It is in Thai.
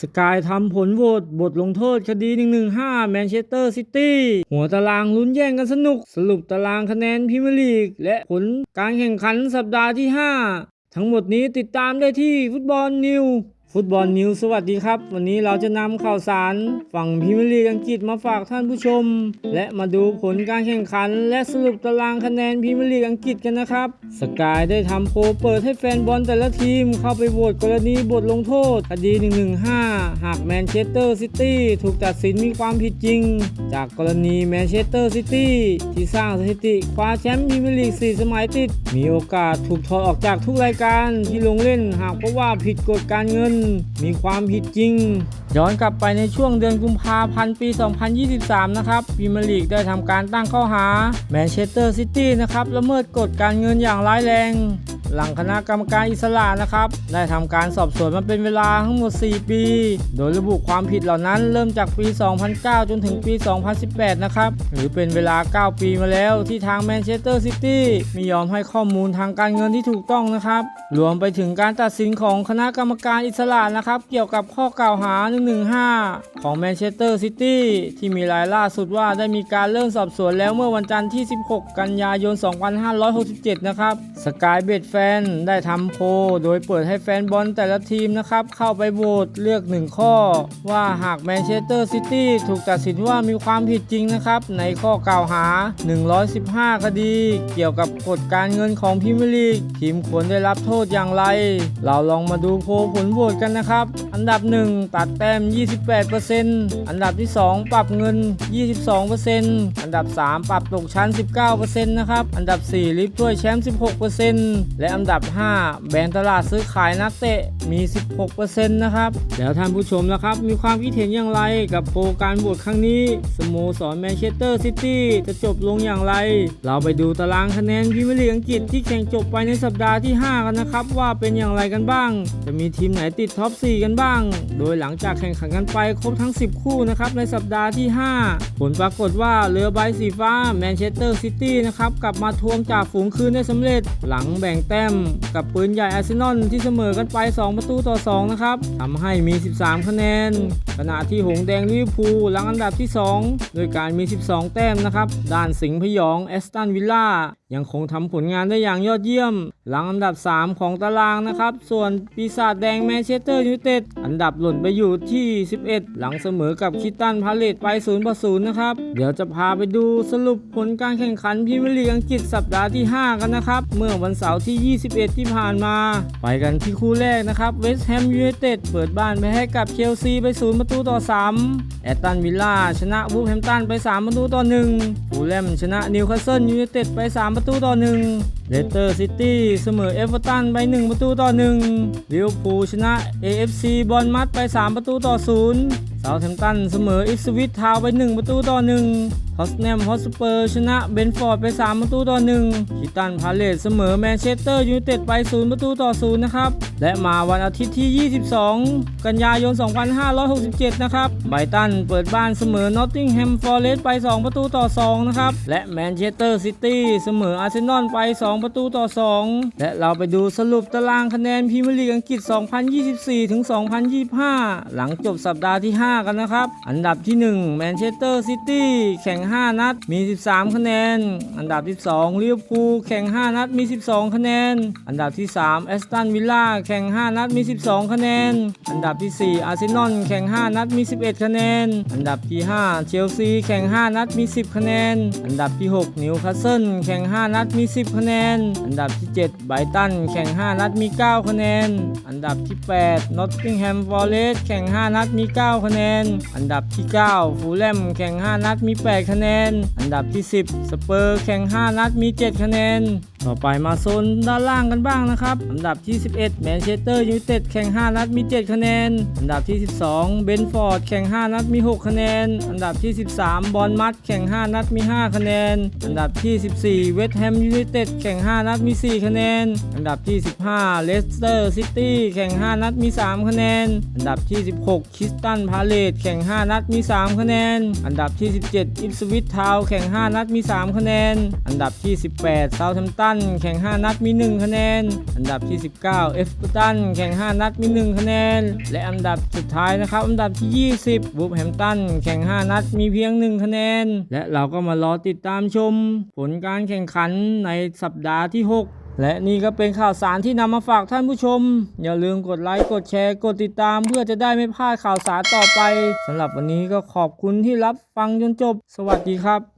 สกายทำผลโหวตบทลงโทษคดี 115 แมนเชสเตอร์ซิตี้หัวตารางลุ้นแย่งกันสนุก สรุปตารางคะแนนพิมพ์ลีก และผลการแข่งขันสัปดาห์ที่ 5 ทั้งหมดนี้ติดตามได้ที่ฟุตบอลนิว ฟุตบอลนิวสวัสดีครับ วันนี้เราจะนำข่าวสารฝั่งพรีเมียร์ลีกอังกฤษมาฝากท่านผู้ชม และมาดูผลการแข่งขัน และสรุปตารางคะแนนพรีเมียร์ลีกอังกฤษกันนะครับ สกายได้ทำโพลเปิดให้แฟนบอลแต่ละทีมเข้าไปโหวตกรณีบทลงโทษคดี 115 หากแมนเชสเตอร์ซิตี้ถูกตัดสินมีความผิดจริง จากกรณีแมนเชสเตอร์ซิตี้ที่สร้างสถิติคว้าแชมป์พรีเมียร์ลีก4สมัยติด มีโอกาสถูกถอดออกจากทุกรายการที่ลงเล่น หากเพราะว่าผิดกฎการเงินมีความผิดจริง ย้อนกลับไปในช่วงเดือนกุมภาพันธ์ปี 2023 นะครับพรีเมียร์ลีกได้ทำการตั้งข้อหาแมนเชสเตอร์ซิตี้นะครับละเมิดกฎการเงินอย่างร้ายแรง หลังคณะกรรมการอิสระนะครับ ได้ทำการสอบสวนมาเป็นเวลาทั้งหมด 4 ปี โดยระบุความผิดเหล่านั้นเริ่มจากปี 2009 จนถึงปี 2018 นะครับ หรือเป็นเวลา 9 ปีมาแล้วที่ทางแมนเชสเตอร์ซิตี้ไม่ยอมให้ข้อมูลทางการเงินที่ถูกต้องนะครับ รวมไปถึงการตัดสินของคณะกรรมการอิสระนะครับ เกี่ยวกับข้อกล่าวหา 115 ของแมนเชสเตอร์ซิตี้ที่มีรายล่าสุดว่าได้มีการเริ่มสอบสวนแล้วเมื่อวันจันทร์ที่ 16 กันยายน 2567 นะครับสกายเบดแฟนได้ทำโพโดยเปิดให้แฟนบอลแต่ละทีมนะครับ เข้าไปโหวตเลือกหนึ่งข้อ ว่าหากแมนเชสเตอร์ซิตี้ถูกตัดสินว่ามีความผิดจริงนะครับ ในข้อกล่าวหา 115 คดี เกี่ยวกับกฎการเงินของพิมลีกทีมควรได้รับโทษอย่างไร เราลองมาดูโพลผลโหวตกันนะครับ อันดับ1ตัดแต้ม 28%อันดับที่ 2 ปรับเงิน 22%อันดับ 3 ปรับตกชั้น 19%นะครับ อันดับ 4 ลิฟถ้วยแชมป์ 16%และอันดับ 5 แบนตลาดซื้อขายนักเตะ มี 16%นะครับแล้วท่านผู้ชมนะครับ มีความคิดเห็นอย่างไรกับโพการโหวตครั้งนี้ สโมสรแมนเชสเตอร์ซิตี้จะจบลงอย่างไร เราไปดูตารางคะแนนพรีเมียร์ลีกอังกฤษที่แข่งจบไปในสัปดาห์ที่ 5 กันนะครับ ว่าเป็นอย่างไรกันบ้าง จะมีทีมไหนติดท็อป 4 กันบ้าง โดยหลังจากแข่งขันกันไปครบทั้ง 10 คู่นะครับในสัปดาห์ที่ 5 ผลปรากฏว่าเรือใบสีฟ้าแมนเชสเตอร์ซิตี้นะครับกลับมาทวงจากฝูงคืนได้สำเร็จ หลังแบ่งแต้มกับปืนใหญ่อาร์เซนอลที่เสมอกันไป 2ประตูต่อ 2 นะครับทำให้มี 13 คะแนน ขณะที่หงแดงลิเวอร์พูลหลังอันดับที่ 2 โดยการมี 12 แต้มนะครับ ด้านสิงห์พยองแอสตันวิลล่า ยังคงทำผลงานได้อย่างยอดเยี่ยม หลังอันดับ 3 ของตารางนะครับ ส่วนปีศาจแดงแมนเชสเตอร์ยูไนเต็ดอันดับหล่นไปอยู่ที่ 11 หลังเสมอกับคิตตันพาเลตไป0ต่อ0นะครับ เดี๋ยวจะพาไปดูสรุปผลการแข่งขันพรีเมียร์ลีกอังกฤษสัปดาห์ที่ 5 กันนะครับ เมื่อวันเสาร์ที่ 21 ที่ผ่านมา ไปกันที่คู่แรกนะครับเวสต์แฮมยูไนเต็ดเปิดบ้านไปให้กับเชลซีไป0ประตูต่อ 3 แอตตันวิลล่าชนะวูฟแฮมตันไป 3 ประตูต่อ1ฟูลแลมชนะนิวคาสเซิลยูไนเต็ดไป3ประตูต่อ1เลสเตอร์ซิตี้เสมอเอเวอร์ตันไป 1 ประตูต่อ1ลิเวอร์พูลชนะ AFC บอลมัดไป 3 ประตูต่อ0เซาท์แฮมป์ตันเสมออิสวิตทาวน์ไป 1 ประตูต่อ1ฮอสแนมฮอสเปอร์ชนะเบนฟอร์ดไป 3 ประตูต่อ1คิตันพาเลตเสมอแมนเชสเตอร์ยูไนเต็ดไป 0 ประตูต่อ0นะครับ และมาวันอาทิตย์ที่ 22 กันยายน 2567 นะครับ ไบตันเปิดบ้านเสมอนอตติงแฮมฟอร์เรสต์ไป 2 ประตูต่อ2นะครับ และแมนเชสเตอร์ซิตี้เสมออาร์เซนอลไป 2ประตูต่อ 2 และเราไปดูสรุปตารางคะแนนพรีเมียร์ลีกอังกฤษ 2024 ถึง 2025 หลังจบสัปดาห์ที่ 5 กันนะครับ อันดับที่ 1 แมนเชสเตอร์ซิตี้แข่ง 5 นัด มี 13 คะแนน อันดับที่ 2 ลิเวอร์พูลแข่ง 5 นัด มี 12 คะแนน อันดับที่ 3 แอสตันวิลล่าแข่ง 5 นัด มี 12 คะแนน อันดับที่ 4 อาร์เซนอลแข่ง 5 นัด มี 11 คะแนน อันดับที่ 5 เชลซีแข่ง 5 นัด มี 10 คะแนน อันดับที่ 6 นิวคาสเซิลแข่ง 5 นัด มี 10 คะแนนอันดับที่ 7 ไบตัน แข่ง 5 นัดมี 9 คะแนน อันดับที่ 8 นอตติงแฮม ฟอร์เรสต์แข่ง 5 นัดมี 9 คะแนน อันดับที่ 9 ฟูลแลม แข่ง 5 นัดมี 8 คะแนน อันดับที่ 10 สเปอร์ แข่ง 5 นัดมี 7 คะแนน ต่อไปมาโซนด้านล่างกันบ้างนะครับอันดับที่ 11แมนเชสเตอร์ยูไนเต็ดแข่ง 5 นัดมี 7 คะแนน อันดับที่ 12 เบนฟอร์ดแข่ง 5 นัดมี 6 คะแนน อันดับที่ 13 บอลมัดแข่ง 5 นัดมี 5 คะแนน อันดับที่ 14 เวสต์แฮมยูไนเต็ดแข่ง 5 นัดมี 4 คะแนน อันดับที่ 15 เลสเตอร์ซิตี้แข่ง 5 นัดมี 3 คะแนน อันดับที่ 16คริสตันพาเลตแข่ง 5 นัดมี 3 คะแนน อันดับที่ 17 อิปสวิตทาวแข่ง 5 นัดมี 3 คะแนน อันดับที่ 18เซาท์แฮมป์ตันนแข่ง 5 นัดมี 1 คะแนน อันดับที่ 19 เอฟเวอร์ตันแข่ง 5 นัดมี 1 คะแนน และอันดับสุดท้ายนะครับ อันดับที่ 20 วูฟแฮมตันแข่ง 5 นัดมีเพียง 1 คะแนน และเราก็มารอติดตามชม ผลการแข่งขันในสัปดาห์ที่ 6และนี่ก็เป็นข่าวสารที่นำมาฝากท่านผู้ชม อย่าลืมกดไลค์ กดแชร์ กดติดตาม เพื่อจะได้ไม่พลาดข่าวสารต่อไปสำหรับวันนี้ก็ขอบคุณที่รับฟังจนจบ สวัสดีครับ